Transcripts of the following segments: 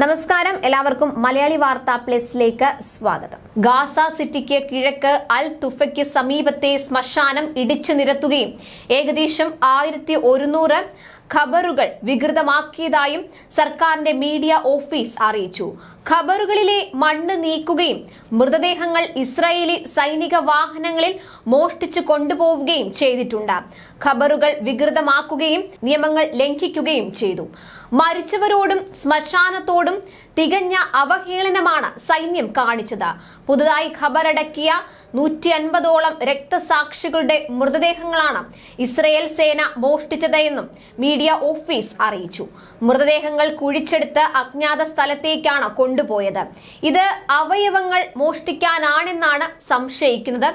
നമസ്കാരം. എല്ലാവർക്കും മലയാളി വാർത്താ പ്ലസിലേക്ക് സ്വാഗതം. ഗാസ സിറ്റിക്ക് കിഴക്ക് അൽ തുഫയ്ക്ക് സമീപത്തെ ശ്മശാനം ഇടിച്ചു നിരത്തുകയും ഏകദേശം ആയിരത്തി ഒരുന്നൂറ് ഖബറുകൾ വികൃതമാക്കിയതായും സർക്കാരിന്റെ മീഡിയ ഓഫീസ് അറിയിച്ചു. ഖബറുകളിലെ മണ്ണ് നീക്കുകയും മൃതദേഹങ്ങൾ ഇസ്രായേലി സൈനിക വാഹനങ്ങളിൽ മോഷ്ടിച്ചു കൊണ്ടുപോവുകയും ചെയ്തിട്ടുണ്ട്. ഖബറുകൾ വികൃതമാക്കുകയും നിയമങ്ങൾ ലംഘിക്കുകയും ചെയ്തു. മരിച്ചവരോടും ശ്മശാനത്തോടും തികഞ്ഞ അവഹേളനമാണ് സൈന്യം കാണിച്ചത്. പുതുതായി ഖബറടക്കിയ നൂറ്റി അൻപതോളം രക്തസാക്ഷികളുടെ മൃതദേഹങ്ങളാണ് ഇസ്രയേൽ സേന മോഷ്ടിച്ചതെന്നും മീഡിയ ഓഫീസ് അറിയിച്ചു. മൃതദേഹങ്ങൾ കുഴിച്ചെടുത്ത് അജ്ഞാത സ്ഥലത്തേക്കാണ് കൊണ്ടുപോയത്. ഇത് അവയവങ്ങൾ മോഷ്ടിക്കാനാണെന്നാണ് സംശയിക്കുന്നത്.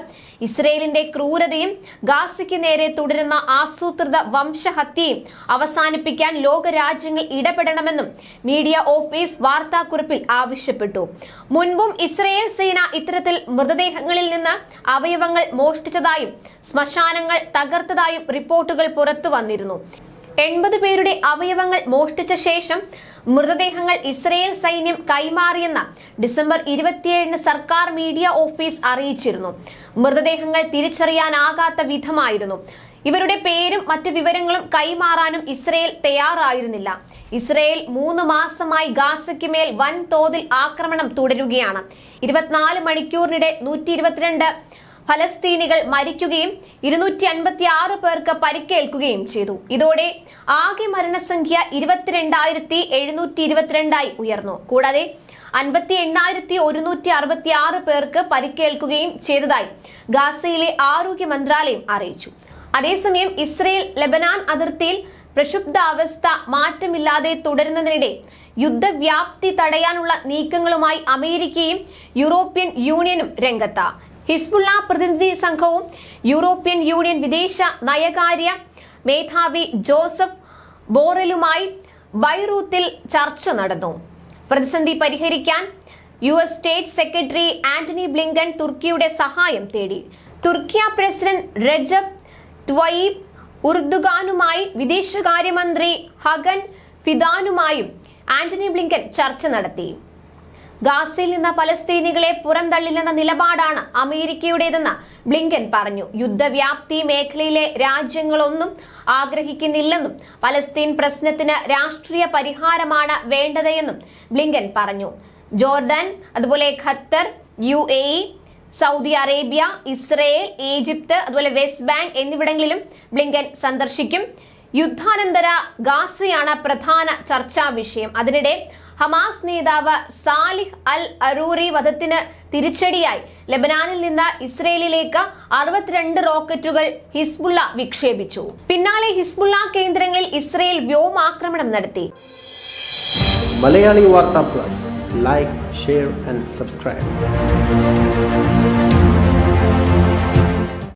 ഇസ്രയേലിന്റെ ക്രൂരതയും ഗാസയ്ക്ക് നേരെ തുടരുന്ന ആസൂത്രിത വംശഹത്യയും അവസാനിപ്പിക്കാൻ ലോകരാജ്യങ്ങൾ ഇടപെടണമെന്നും മീഡിയ ഓഫീസ് വാർത്താക്കുറിപ്പിൽ ആവശ്യപ്പെട്ടു. മുൻപും ഇസ്രയേൽ സേന ഇത്തരത്തിൽ മൃതദേഹങ്ങളിൽ നിന്ന് അവയവങ്ങൾ മോഷ്ടിച്ചതായും ശ്മശാനങ്ങൾ തകർത്തതായും റിപ്പോർട്ടുകൾ പുറത്തു വന്നിരുന്നു. എൺപത് പേരുടെ അവയവങ്ങൾ മോഷ്ടിച്ച ശേഷം മൃതദേഹങ്ങൾ ഇസ്രയേൽ സൈന്യം കൈമാറിയെന്ന് ഡിസംബർ ഇരുപത്തിയേഴിന് സർക്കാർ മീഡിയ ഓഫീസ് അറിയിച്ചിരുന്നു. മൃതദേഹങ്ങൾ തിരിച്ചറിയാനാകാത്ത വിധമായിരുന്നു. ഇവരുടെ പേരും മറ്റു വിവരങ്ങളും കൈമാറാനും ഇസ്രയേൽ തയ്യാറായിരുന്നില്ല. ഇസ്രയേൽ മൂന്ന് മാസമായി ഗാസയ്ക്ക് മേൽ വൻ തോതിൽ ആക്രമണം തുടരുകയാണ്. ഇരുപത്തിനാല് മണിക്കൂറിനിടെ നൂറ്റി ഇരുപത്തിരണ്ട് ഫലസ്തീനികൾ മരിക്കുകയും ഇരുന്നൂറ്റി അൻപത്തി ആറ് പേർക്ക് പരിക്കേൽക്കുകയും ചെയ്തു. ഇതോടെ ആകെ മരണസംഖ്യ ഇരുപത്തിരണ്ടായിരത്തി എഴുന്നൂറ്റി ഇരുപത്തിരണ്ടായി ഉയർന്നു. കൂടാതെ അൻപത്തി എണ്ണായിരത്തി ഒരുന്നൂറ്റി അറുപത്തി ആറ് പേർക്ക് പരിക്കേൽക്കുകയും ചെയ്തതായി ഗാസയിലെ ആരോഗ്യ മന്ത്രാലയം അറിയിച്ചു. അതേസമയം ഇസ്രയേൽ ലബനാൻ അതിർത്തിയിൽ പ്രക്ഷുബ്ധാവസ്ഥ മാറ്റമില്ലാതെ തുടരുന്നതിനിടെ യുദ്ധവ്യാപ്തി തടയാനുള്ള നീക്കങ്ങളുമായി അമേരിക്കയും യൂറോപ്യൻ യൂണിയനും രംഗത്ത. ഹിസ്ബുള്ള പ്രതിനിധി സംഘവും യൂറോപ്യൻ യൂണിയൻ വിദേശ നയകാര്യ മേധാവി ജോസഫ് ബോറലുമായി ബൈറൂത്തിൽ ചർച്ച നടന്നു. പ്രതിസന്ധി പരിഹരിക്കാൻ U S state secretary Antony Blinken തുർക്കിയുടെ സഹായം തേടി. തുർക്കിയ പ്രസിഡന്റ് രജബ് ത്വയീബ് ഉർദുഗാനുമായി വിദേശകാര്യമന്ത്രി ഹഗൻ ഫിദാനുമായും ആന്റണി ബ്ലിങ്കൻ ചർച്ച നടത്തി. ഗാസയിൽ നിന്ന് പലസ്തീനികളെ പുറന്തള്ളില്ലെന്ന നിലപാടാണ് അമേരിക്കയുടേതെന്ന് ബ്ലിങ്കൻ പറഞ്ഞു. യുദ്ധവ്യാപ്തി മേഖലയിലെ രാജ്യങ്ങളൊന്നും ആഗ്രഹിക്കുന്നില്ലെന്നും പലസ്തീൻ പ്രശ്നത്തിന് രാഷ്ട്രീയ പരിഹാരമാണ് വേണ്ടതെന്നും ബ്ലിങ്കൻ പറഞ്ഞു. ജോർദാൻ അതുപോലെ Qatar U A Saudi Arabia Israel Egypt അതുപോലെ വെസ്റ്റ് ബാങ്ക് എന്നിവിടങ്ങളിലും ബ്ലിങ്കൻ സന്ദർശിക്കും. യുദ്ധാനന്തര ഗാസയാണ് പ്രധാന ചർച്ചാ വിഷയം. അതിനിടെ ഹമാസ് നേതാവ് സാലിഹ് അൽ അറൂറി വധത്തിന് തിരിച്ചടിയായി. ലബനാനിൽ നിന്ന് ഇസ്രയേലിലേക്ക് അറുപത്തിരണ്ട് റോക്കറ്റുകൾ ഹിസ്ബുള്ള വിക്ഷേപിച്ചു. പിന്നാലെ ഹിസ്ബുള്ള കേന്ദ്രങ്ങളിൽ ഇസ്രയേൽ വ്യോമാക്രമണം നടത്തി. Malayali Vartha plus. Like share and subscribe.